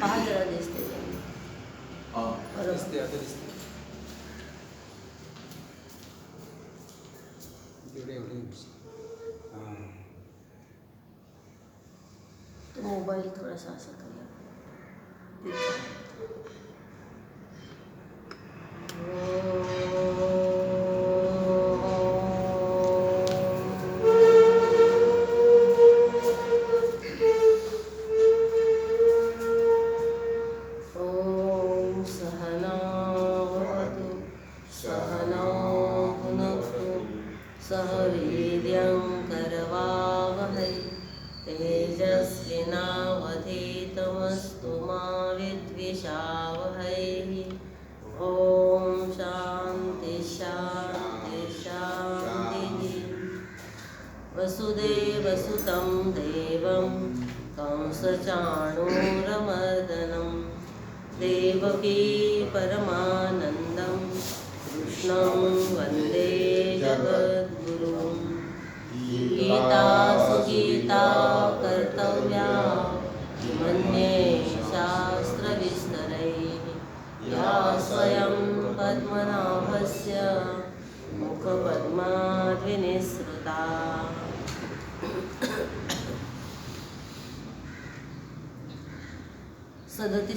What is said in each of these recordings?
पहा जरा दिसते. दिसते आता दिसते. एवढे एवढे तो मोबाईल थोडासा असा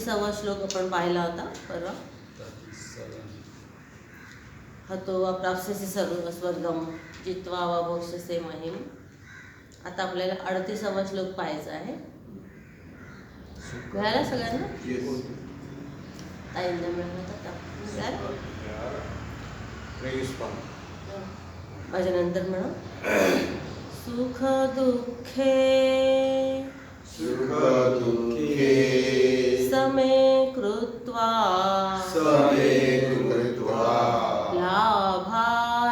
सदतीसावा श्लोक आपण पाहिला होता परवा हतो वा प्राप्स्यसि सर्व स्वर्गम जित्वा वा भोक्षसे महिम आता आपल्याला अडतीसावा श्लोक पाहायचा आहे. मिळाला सगळ्यांना? ताईंना मिळाला का? मिळाला? माझ्या नंतर म्हणा. सुख दुःखे सुख दुःखे समे कृत्वा समे कृत्वा लाभालाभौ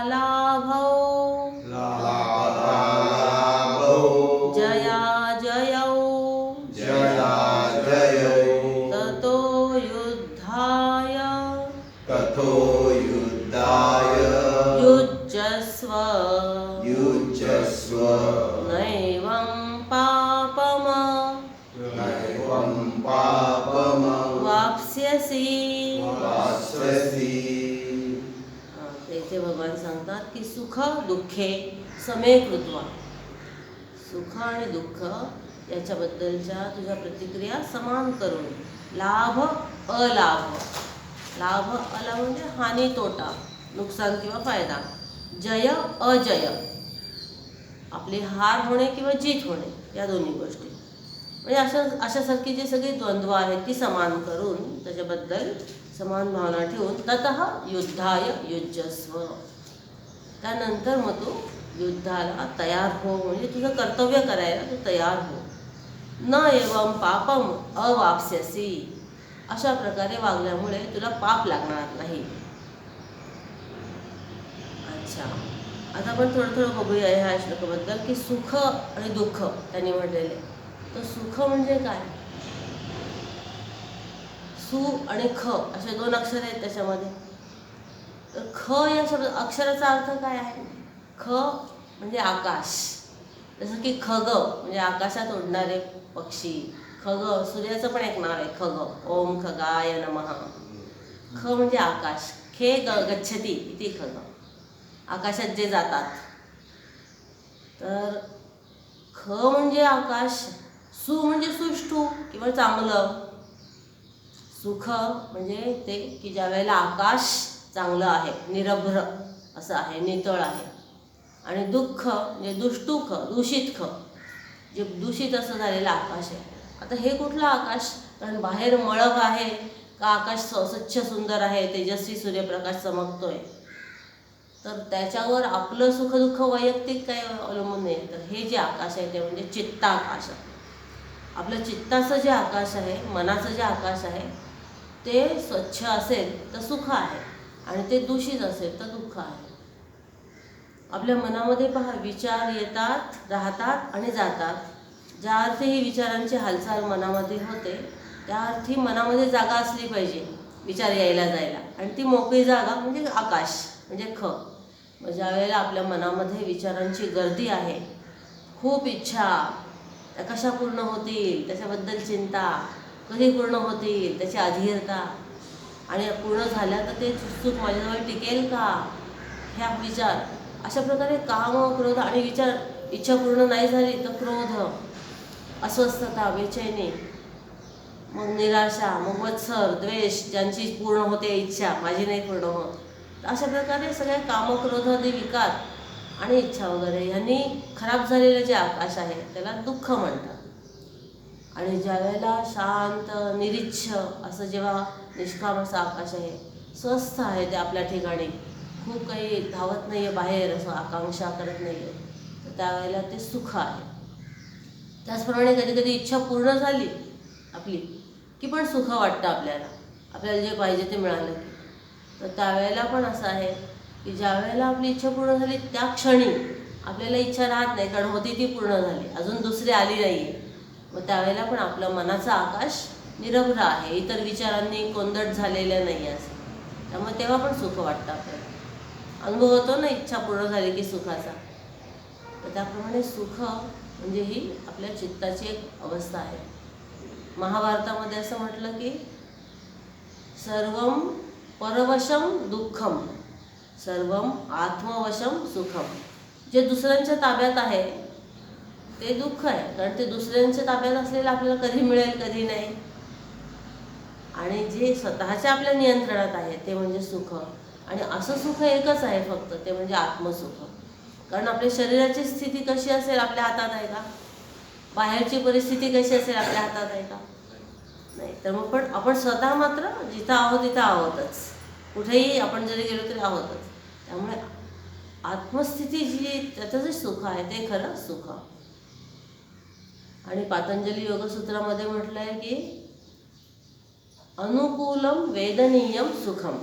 लाभालाभौ जया जयौ जया जयौ ततो युद्धाय तथो युद्धाय तर इथे भगवान सांगतात की सुख दुःखे समे कृत्वा. सुख आणि दुःख याच्याबद्दलच्या तुझ्या प्रतिक्रिया समान करून लाभ अलाभ. लाभ अलाभ म्हणजे हानी तोटा नुकसान किंवा फायदा. जय अजय. आपली हार होणे किंवा जीत होणे या दोन्ही गोष्टी. म्हणजे अशा अशासारखी जी सगळी द्वंद्व आहेत ती समान करून त्याच्याबद्दल समान भावना ठेवून तत युद्धाय युजस्व त्यानंतर मग तू युद्धाला तयार हो म्हणजे तुझं कर्तव्य करायला तू तयार हो. न एवं पापम अवाप्स्यसी. अशा प्रकारे वागल्यामुळे तुला पाप लागणार नाही. अच्छा. आता आपण थोडं थोडं बघूया ह्या श्लोकाबद्दल की सुख आणि दुःख त्यांनी म्हटलेले. तर सुख म्हणजे काय? सु आणि ख असे दोन अक्षर आहेत त्याच्यामध्ये. तर ख या शब्द अक्षराचा अर्थ काय आहे? ख म्हणजे आकाश. जसं की खग म्हणजे आकाशात उडणारे पक्षी. खग सूर्याचं पण एक नाव आहे खग ओम खगाय नमः. ख म्हणजे आकाश. खे ग गच्छती इति खग आकाशात जे जातात. तर ख म्हणजे आकाश. सु म्हणजे सुष्ठू किंवा चांगलं. सुख म्हणजे ते की ज्या वेळेला आकाश चांगलं आहे निरभ्र असं आहे नितळ आहे. आणि दुःख म्हणजे दुष्टुख दूषित ख जे दूषित असं झालेलं आकाश आहे. आता हे कुठलं आकाश? कारण बाहेर मळक आहे का आकाश स्वच्छ सुंदर आहे तेजस्वी सूर्यप्रकाश चमकतोय? तर त्याच्यावर आपलं सुखदुःख वैयक्तिक काही अवलंबून नाही. तर हे जे आकाश आहे ते म्हणजे चित्ताकाश आपलं चित्ताचं जे आकाश आहे मनाचं जे आकाश आहे ते स्वच्छ असेल तर सुख आहे आणि ते दूषित असेल तर दुःख आहे. आपल्या मनामध्ये पहा विचार येतात राहतात आणि जातात. ज्या अर्थी ही विचारांची हालचाल मनामध्ये होते त्या अर्थी मनामध्ये जागा असली पाहिजे विचार यायला जायला. आणि ती मोकळी जागा म्हणजे आकाश म्हणजे ख. मग ज्यावेळेला आपल्या मनामध्ये विचारांची गर्दी आहे खूप इच्छा त्या कशा पूर्ण होतील? त्याच्याबद्दल चिंता. कधी पूर्ण होतील? त्याची अधीरता. आणि पूर्ण झाल्या तर ते चुकचूक माझ्याजवळ टिकेल का? ह्या विचार. अशा प्रकारे काम क्रोध आणि विचार इच्छा पूर्ण नाही झाली तर क्रोध अस्वस्थता बेचैनी मग निराशा मग मत्सर द्वेष ज्यांची पूर्ण होते इच्छा माझी नाही पूर्ण होत. तर अशा प्रकारे सगळे काम क्रोधादी विकार आणि इच्छा वगैरे ह्यांनी खराब झालेलं जे आकाश आहे त्याला दुःख म्हणतात. आणि ज्यावेळेला शांत निरीच्छ असं जेव्हा निष्काम असं आकाश आहे स्वस्थ आहे ते आपल्या ठिकाणी खूप काही धावत नाही आहे बाहेर असं आकांक्षा करत नाही आहे तर त्यावेळेला ते सुख आहे. त्याचप्रमाणे कधी कधी इच्छा पूर्ण झाली आपली की पण सुख वाटतं आपल्याला. आपल्याला जे पाहिजे ते मिळालं की. तर त्यावेळेला पण असं आहे की ज्या वेळेला आपली इच्छा पूर्ण झाली त्या क्षणी आपल्याला इच्छा राहत नाही कारण होती ती पूर्ण झाली. अजून दुसरी आली नाही आहे मग त्यावेळेला पण आपलं मनाचा आकाश निरभ्र आहे. इतर विचारांनी कोंदट झालेलं नाही असं त्यामुळे तेव्हा पण सुख वाटतं आपल्याला. अनुभव होतो ना इच्छा पूर्ण झाली की सुखाचा. तर त्याप्रमाणे सुख म्हणजे ही आपल्या चित्ताची एक अवस्था आहे. महाभारतामध्ये असं म्हटलं की सर्व परवशम दुःखम सर्वम आत्मवशम सुखम जे दुसऱ्यांच्या ताब्यात आहे ते दुःख आहे. कारण ते दुसऱ्यांच्या ताब्यात असलेलं आपल्याला कधी मिळेल कधी नाही. आणि जे स्वतःच्या आपल्या नियंत्रणात आहे ते म्हणजे सुख. आणि असं सुख एकच आहे फक्त ते म्हणजे आत्मसुख. कारण आपल्या शरीराची स्थिती कशी असेल आपल्या हातात आहे का? बाहेरची परिस्थिती कशी असेल आपल्या हातात आहे का? नाही तर मग पण आपण स्वतः मात्र जिथं आहोत तिथं आहोतच. कुठेही आपण जरी गेलो तरी आहोतच. त्यामुळे आत्मस्थिती जी त्याचं जे सुख आहे ते खरं सुख. आणि पातंजली योगसूत्रामध्ये म्हटलं आहे की अनुकूलम वेदनीयम सुखम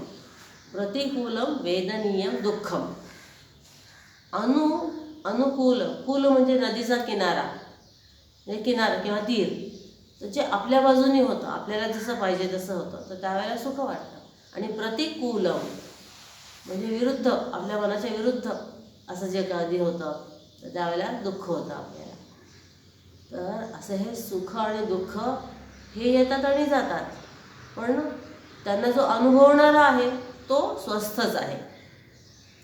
प्रतिकूलम वेदनीयम दुःखम अनु अनुकूल कूल म्हणजे नदीचा किनारा म्हणजे किनारा किंवा तीर. तर जे आपल्या बाजूनी होतं आपल्याला जसं पाहिजे तसं होतं तर त्यावेळेला सुख वाटतं. आणि प्रतिकूलम म्हणजे विरुद्ध आपल्या मनाच्या विरुद्ध असं जे कधी होतं तर त्यावेळेला दुःख होतं आपल्याला. तर असं हे सुख आणि दुःख हे येतात आणि जातात. पण त्यांना जो अनुभवणारा आहे तो स्वस्थच आहे.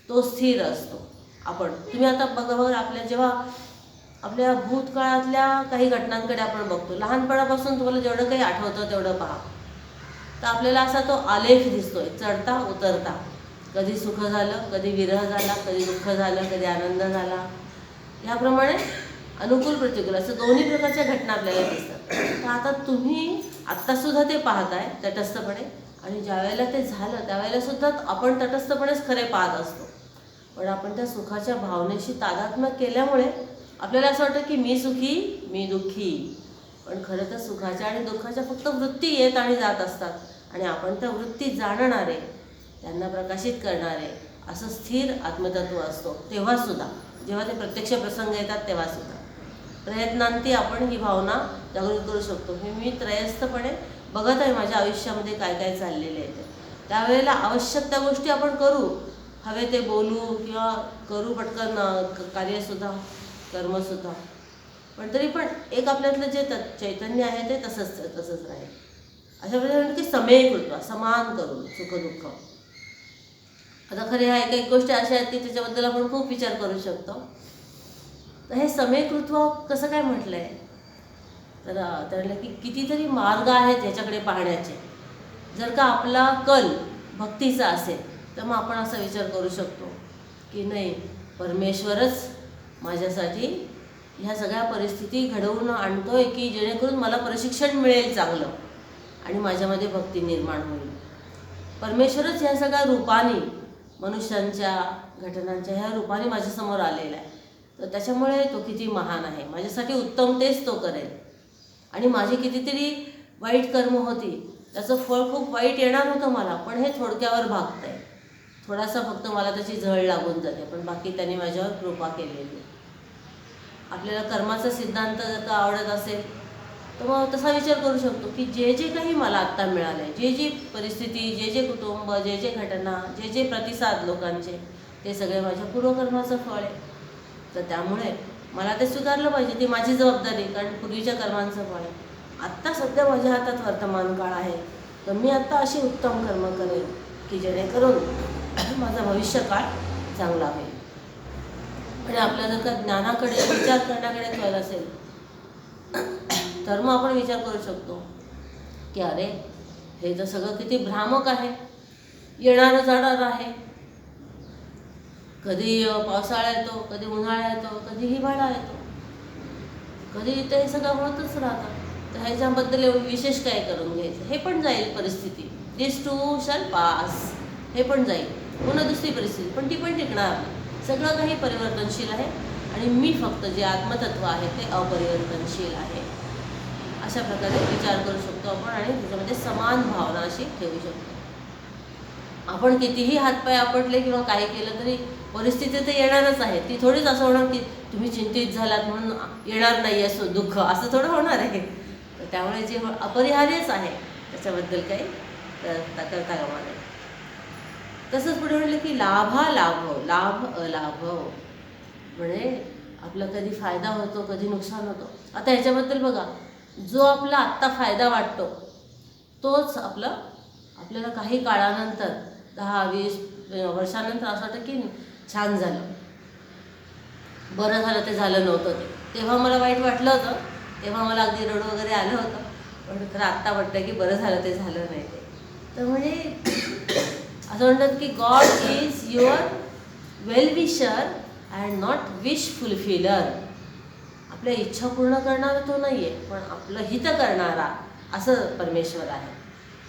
तो स्थिर असतो. आपण तुम्ही आता बघा बघा आपल्या जेव्हा आपल्या भूतकाळातल्या काही घटनांकडे आपण बघतो लहानपणापासून तुम्हाला जेवढं काही आठवतं तेवढं पहा. तर आपल्याला असा तो आलेख दिसतोय चढता उतरता. कधी सुख झालं कधी विरह झाला कधी दुःख झालं कधी आनंद झाला. याप्रमाणे अनुकूल प्रतिकूल असं दोन्ही प्रकारच्या घटना आपल्याला दिसतात. तर आता तुम्ही आत्तासुद्धा ते पाहताय तटस्थपणे आणि ज्या वेळेला ते झालं त्यावेळेला सुद्धा आपण तटस्थपणेच खरे पाहत असतो. पण आपण त्या सुखाच्या भावनेशी तादात्म्य केल्यामुळे आपल्याला असं वाटतं की मी सुखी मी दुःखी. पण खरं तर सुखाच्या आणि दुःखाच्या फक्त वृत्ती येत आणि जात असतात. आणि आपण त्या वृत्ती जाणणारे त्यांना प्रकाशित करणारे असं स्थिर आत्मतत्व असतो तेव्हासुद्धा जेव्हा ते प्रत्यक्ष प्रसंग येतात तेव्हासुद्धा प्रयत्नांती आपण ही भावना जागृत करू शकतो. हे मी त्रयस्थपणे बघत आहे माझ्या आयुष्यामध्ये काय काय चाललेले आहे ते. त्यावेळेला आवश्यक त्या गोष्टी आपण करू. हवे ते बोलू किंवा करू पटकन कार्यसुद्धा कर्मसुद्धा पण तरी पण एक आपल्यातलं जे त चैतन्य आहे ते तसंच तसंच राहील. अशा प्रकारे की समय कृत्वा समान करून सुखदुःख. आता खरे ह्या एक एक गोष्टी अशा आहेत की त्याच्याबद्दल आपण खूप विचार करू शकतो. तर हे समेकृत्व कसं काय म्हटलं आहे तर त्याला की कितीतरी मार्ग आहेत ह्याच्याकडे पाहण्याचे. जर का आपला कल भक्तीचा असेल तर मग आपण असा विचार करू शकतो की नाही परमेश्वरच माझ्यासाठी ह्या सगळ्या परिस्थिती घडवून आणतोय की जेणेकरून मला प्रशिक्षण मिळेल चांगलं आणि माझ्यामध्ये भक्ती निर्माण होईल. परमेश्वरच ह्या सगळ्या रूपाने मनुष्यांच्या घटनांच्या ह्या रूपाने माझ्यासमोर आलेला आहे. तर त्याच्यामुळे तो किती महान आहे. माझ्यासाठी उत्तम तेच तो करेल. आणि माझी कितीतरी वाईट कर्म होती त्याचं फळ खूप वाईट येणार होतं मला पण हे थोडक्यावर भागतं आहे थोडासा फक्त मला त्याची झळ लागून जाते पण बाकी त्यांनी माझ्यावर कृपा केलेली आपल्याला कर्माचा सिद्धांत जर का आवडत असेल तर मग तसा विचार करू शकतो की जे जे काही मला आत्ता मिळालं आहे जे जी परिस्थिती जे जे कुटुंब जे जे घटना जे जे प्रतिसाद लोकांचे ते सगळे माझ्या पूर्वकर्माचं फळ आहे. तर त्यामुळे मला ते स्वीकारलं पाहिजे ती माझी जबाबदारी कारण पूर्वीच्या कर्मांचं फळ आहे. आत्ता सध्या माझ्या हातात वर्तमान काळ आहे तर मी आत्ता अशी उत्तम कर्म करेन की जेणेकरून माझा भविष्यकाळ चांगला होईल. आणि आपल्या जर का ज्ञानाकडे विचार करण्याकडे कल असेल तर मग आपण विचार करू शकतो की अरे हे तर सगळं किती भ्रामक आहे. येणारं जाणार आहे. कधी पावसाळा येतो कधी उन्हाळा येतो कधी हिवाळा येतो. कधी ते हे सगळं होतच राहतं. तर ह्याच्याबद्दल विशेष काय करून घ्यायचं? हे पण जाईल परिस्थिती. दिस टू शाल पास हे पण जाईल. पुन्हा दुसरी परिस्थिती. पण ती पण टिकणार सगळं काही परिवर्तनशील आहे. आणि मी फक्त जे आत्मतत्व आहे ते अपरिवर्तनशील आहे. अशा प्रकारे विचार करू शकतो आपण आणि त्याच्यामध्ये समान भावना अशी ठेवू शकतो. आपण कितीही हातपाय आपटले किंवा काही केलं तरी परिस्थिती तर येणारच आहे. ती थोडीच असं होणार की तुम्ही चिंतित झालात म्हणून येणार नाही असं दुःख असं थोडं होणार आहे. तर त्यामुळे जे अपरिहार्यच आहे त्याच्याबद्दल काही करता करता कामा तसंच पुढे म्हटलं की लाभा लाभव लाभ अलाभ. म्हणजे आपला कधी फायदा होतो कधी नुकसान होतो. आता ह्याच्याबद्दल बघा. जो आपला आत्ता फायदा वाटतो तोच आपलं आपल्याला काही काळानंतर दहा वीस वर्षानंतर असं वाटतं की छान झालं. बरं झालं ते झालं नव्हतं ते. तेव्हा मला वाईट वाटलं होतं तेव्हा मला अगदी रड वगैरे आलं होतं पण खरं आत्ता वाटतं की बरं झालं ते झालं नाही ते. तर म्हणजे असं म्हणतात की God is your well wisher and not wish fulfiller आपल्या इच्छा पूर्ण करणारा तो नाही आहे पण आपलं हित करणारा असं परमेश्वर आहे.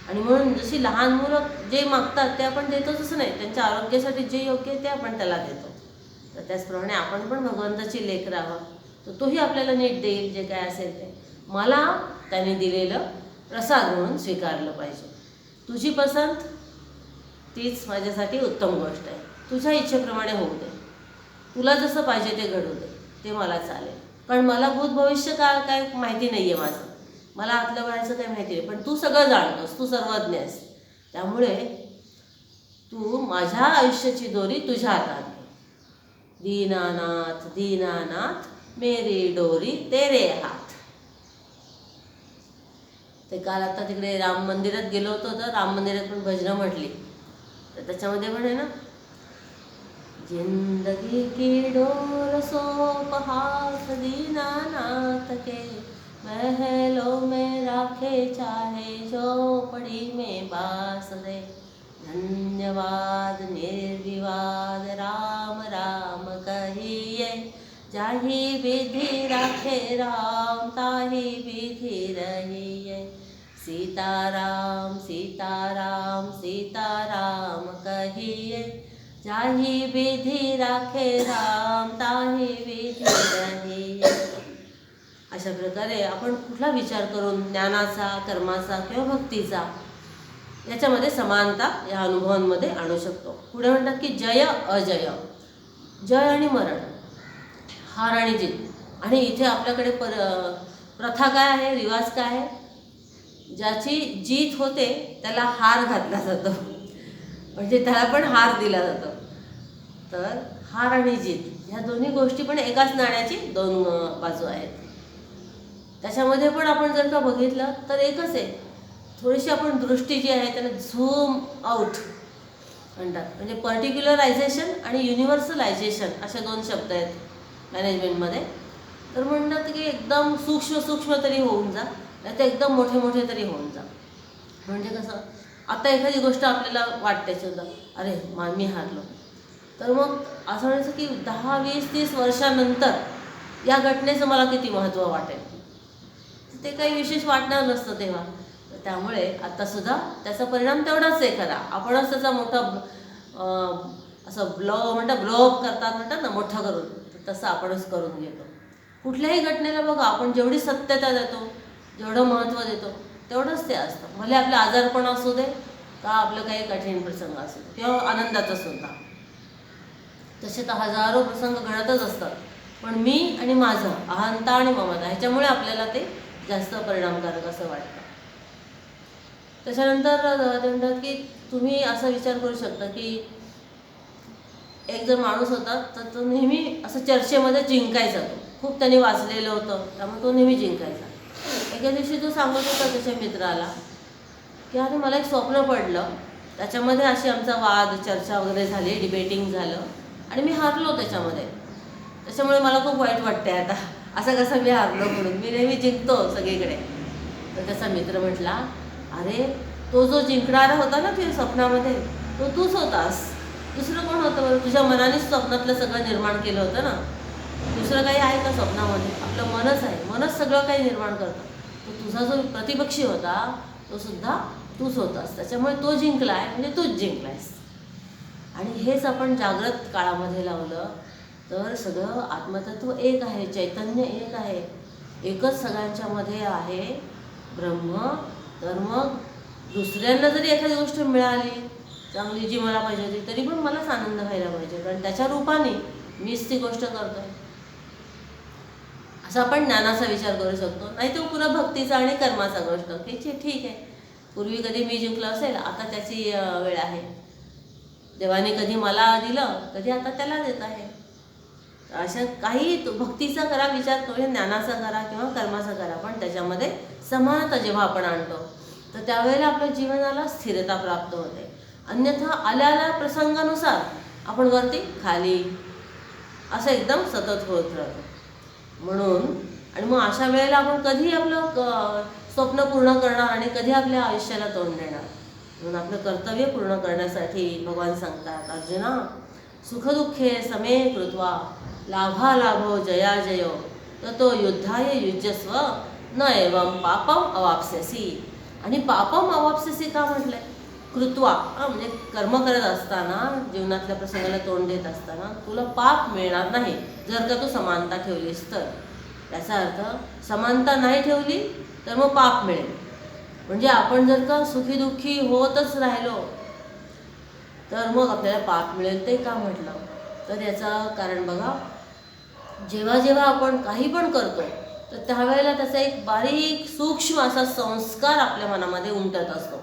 आणि म्हणून जशी लहान मुलं जे मागतात ते आपण देतोच असं नाही. त्यांच्या आरोग्यासाठी जे योग्य आहे ते आपण त्याला देतो. तर त्याचप्रमाणे आपण पण भगवंताची लेख राहावं. तर तोही आपल्याला नीट देईल जे काय असेल ते. मला त्याने दिलेलं प्रसाद म्हणून स्वीकारलं पाहिजे. तुझी पसंत तीच माझ्यासाठी उत्तम गोष्ट आहे. तुझ्या इच्छेप्रमाणे होऊ दे. तुला जसं पाहिजे ते घडू दे. ते मला चालेल. कारण मला भूत भविष्य का काय माहिती नाही आहे माझं. मला आतलं बाहेरचं काही माहिती नाही. पण तू सगळं जाणतोस. तू सर्वज्ञ आहेस. त्यामुळे तू माझ्या आयुष्याची दोरी तुझ्या हातात दीनानाथ दीनानाथ मेरी डोरी तेरे हात ते काल आता तिकडे राम मंदिरात गेलो होतो तर राम मंदिरात पण भजनं म्हटली. तर त्याच्यामध्ये म्हणे ना जिंदगी की डोर सोप हाथ दीनानाथ के महलों में राखे चाहे झोपड़ी में बास दे। धन्यवाद निर्विवाद राम राम कहिए। जाही विधि राखे राम ताही विधि रहिए। सीताराम सीताराम सीताराम कहिए। जाही विधी राखे राम ताही विधी रहिये अशा प्रकारे आपण कुठला विचार करून ज्ञानाचा कर्माचा किंवा भक्तीचा याच्यामध्ये समानता या अनुभवांमध्ये आणू शकतो. पुढे म्हणतात की जय अजय. जय आणि मरण. हार आणि जीत आणि इथे आपल्याकडे पर प्रथा काय आहे? रिवाज काय आहे? ज्याची जीत होते त्याला हार घातला जातो. म्हणजे त्याला पण हार दिला जातो. तर हार आणि जीत ह्या दोन्ही गोष्टी पण एकाच नाण्याची दोन बाजू आहेत. त्याच्यामध्ये पण आपण जर का बघितलं तर एकच आहे. थोडीशी आपण दृष्टी जी आहे त्याला झूम आउट म्हणतात. म्हणजे पर्टिक्युलरायझेशन आणि युनिव्हर्सलायझेशन असे दोन शब्द आहेत मॅनेजमेंटमध्ये. तर म्हणतात की एकदम सूक्ष्म सूक्ष्म तरी होऊन जा नाही तर एकदम मोठे मोठे तरी होऊन जा. म्हणजे कसं आता एखादी गोष्ट आपल्याला वाटते सुद्धा अरे मा मी हारलो. तर मग असं म्हणायचं की दहा वीस तीस वर्षानंतर या घटनेचं मला किती महत्त्व वाटेल? ते काही विशेष वाटणार नसतं तेव्हा. त्यामुळे आत्तासुद्धा त्याचा परिणाम तेवढाच आहे खरा. आपणच त्याचा मोठा असं ब्लो म्हणतात ब्लोअप करतात म्हणतात ना मोठं करून. तर तसं आपणच करून घेतो. कुठल्याही घटनेला बघा आपण जेवढी सत्यता देतो जेवढं महत्त्व देतो तेवढंच ते असतं. भले आपलं आजारपण असू दे का आपलं काही कठीण प्रसंग असू दे किंवा आनंदाचं सुद्धा. तसे तर हजारो प्रसंग घडतच असतात. पण मी आणि माझं अहंता आणि ममता ह्याच्यामुळे आपल्याला ते जास्त परिणामकारक असं वाटतं. त्याच्यानंतर ते म्हणतात की तुम्ही असा विचार करू शकता की एक जर माणूस होता तर तो नेहमी असं चर्चेमध्ये जिंकायचा तो. खूप त्यांनी वाचलेलं होतं त्यामुळे तो नेहमी जिंकायचा. एके दिवशी तो सांगत होता त्याच्या मित्राला की अरे मला एक स्वप्न पडलं. त्याच्यामध्ये अशी आमचा वाद चर्चा वगैरे झाली डिबेटिंग झालं. आणि मी हारलो त्याच्यामध्ये. त्याच्यामुळे मला खूप वाईट वाटते आता. असं कसं मी हारलो म्हणून. मी नेहमी जिंकतो सगळीकडे. तर त्याचा मित्र म्हटला अरे तो जो जिंकणारा होता ना तुझ्या स्वप्नामध्ये तो तूच होतास. दुसरं कोण होतं बरं? तुझ्या मनानेच स्वप्नातलं सगळं निर्माण केलं होतं ना. दुसरं काही आहे का स्वप्नामध्ये? आपलं मनच आहे. मनच सगळं काही निर्माण करतं. तो तुझा जो प्रतिपक्षी होता तो सुद्धा तूच होतास. त्याच्यामुळे तो जिंकलाय म्हणजे तूच जिंकलायस. आणि हेच आपण जागृत काळामध्ये लावलं तर सगळं आत्मतत्व एक आहे चैतन्य एक आहे. एकच सगळ्यांच्यामध्ये आहे ब्रह्म तर मग दुसऱ्यांना जरी एखादी गोष्ट मिळाली चांगली जी मला पाहिजे होती तरी पण मलाच आनंद व्हायला पाहिजे. कारण त्याच्या रूपाने मीच ती गोष्ट करतोय. असा आपण ज्ञानाचा विचार करू शकतो. नाही तो पुरा भक्तीचा आणि कर्माचा गोष्ट. की ठीक आहे. पूर्वी कधी मी जिंकलो असेल आता त्याची वेळ आहे. देवाने कधी मला दिलं कधी आता त्याला देत आहे. अशा काही भक्तीचा करा विचार करूया ज्ञानाचा करा किंवा कर्माचा करा पण त्याच्यामध्ये समानता जेव्हा आपण आणतो तर त्यावेळेला आपल्या जीवनाला स्थिरता प्राप्त होते. अन्यथा आल्या आल्या प्रसंगानुसार आपण वरती खाली. असं एकदम सतत होत राहतो. म्हणून आणि मग अशा वेळेला आपण कधी आपलं स्वप्न पूर्ण करणार आणि कधी आपल्या आयुष्याला तोंड देणार? म्हणून आपलं कर्तव्य पूर्ण करण्यासाठी भगवान सांगतात अर्जुना सुखदुःखे समे कृत्वा लाभा लाभो जया जयो ततो युद्धाय युजस्व न एवं पापम अवाप्स्यसी. आणि पापम अवापस्यसी का म्हटलंय? कृत्वा म्हणजे कर्म करत असताना जीवनातल्या प्रसंगाला तोंड देत असताना तुला पाप मिळणार नाही जर का तू समानता ठेवलीस तर. त्याचा अर्थ समानता नाही ठेवली तर मग पाप मिळेल. म्हणजे आपण जर का सुखी दुःखी होतच राहिलो तर मग आपल्याला पाप मिळेल ते का म्हटलं? तर याचं कारण बघा जेव्हा जेव्हा आपण काही पण करतो तर त्यावेळेला त्याचा एक बारीक सूक्ष्म असा संस्कार आपल्या मनामध्ये उमटत असतो.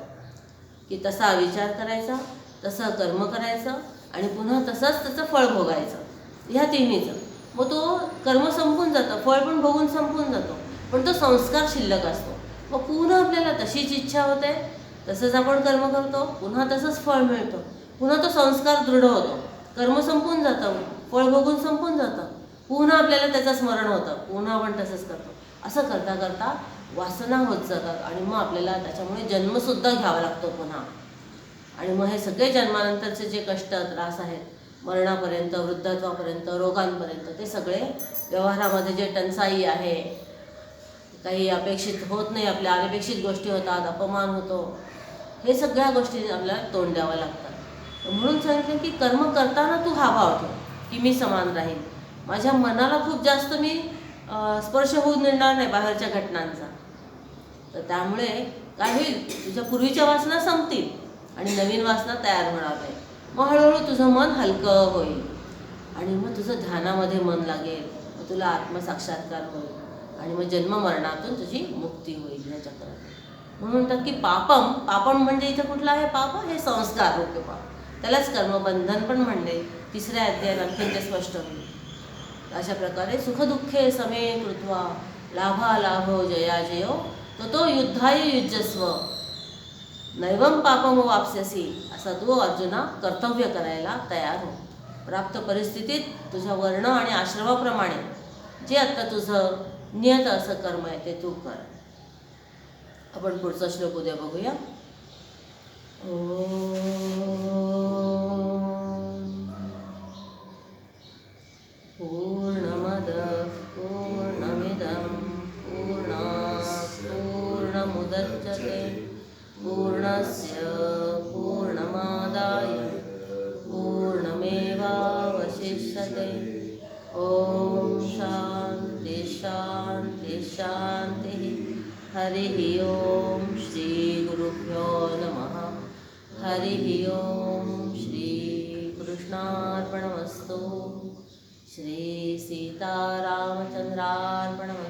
की तसा विचार करायचा तसं कर्म करायचं आणि पुन्हा तसंच त्याचं फळ भोगायचं. ह्या तिन्हीचं. मग तो कर्म संपून जातं फळ पण भोगून संपून जातो. पण तो संस्कार शिल्लक असतो. मग पुन्हा आपल्याला तशीच इच्छा होते तसंच आपण कर्म करतो पुन्हा तसंच फळ मिळतं. पुन्हा तो संस्कार दृढ होतो. कर्म संपून जातं फळ बघून संपून जातं. पुन्हा आपल्याला त्याचं स्मरण होतं पुन्हा आपण तसंच करतो. असं करता करता वासना होत जातात आणि मग आपल्याला त्याच्यामुळे जन्मसुद्धा घ्यावा लागतो पुन्हा. आणि मग हे सगळे जन्मानंतरचे जे कष्ट त्रास आहेत मरणापर्यंत वृद्धत्वापर्यंत रोगांपर्यंत ते सगळे व्यवहारामध्ये जे टंचाई आहे काही अपेक्षित होत नाही आपल्या अनपेक्षित गोष्टी होतात अपमान होतो. हे सगळ्या गोष्टी आपल्याला तोंड द्यावं लागतात. म्हणून सांगितलं की कर्म करताना तू हा भाव ठेव की मी समान राहील माझ्या मनाला खूप जास्त मी स्पर्श होऊन देणार नाही बाहेरच्या घटनांचा. तर त्यामुळे काय होईल तुझ्या पूर्वीच्या वासना संपतील आणि नवीन वासना तयार होणार नाही. मग हळूहळू तुझं मन हलकं होईल. आणि मग तुझं ध्यानामध्ये मन लागेल. मग तुला आत्मसाक्षात्कार होईल. आणि मग जन्म मरणातून तुझी मुक्ती होईल या चक्रात. म्हणून म्हणतात की पापम पापम म्हणजे इथं कुठलं आहे पाप? हे संस्कार रूप पाप. त्यालाच कर्मबंधन पण म्हणले. तिसऱ्या अध्यायात आणखीन ते स्पष्ट होईल. अशा प्रकारे सुखदुःखे समे कृत्वा लाभा लाभो जया जयो तो तो युद्धाय युजस्व. नैवम पापम वापस्यसी असा तू अर्जुना कर्तव्य करायला तयार हो प्राप्त परिस्थितीत तुझ्या वर्ण आणि आश्रमाप्रमाणे जे आत्ता तुझं नियत असं कर्म आहे ते तू कर. आपण पुढचा श्लोक उद्या बघूया. पूर्णमद पूर्णमिदं पूर्णा पूर्णमुदच्यते. पूर्णस्य हरिः ॐ श्रीगुरुभ्यो नमः। हरिः ॐ श्रीकृष्णार्पणमस्तु श्रीसीतारामचन्द्रार्पणमस्तु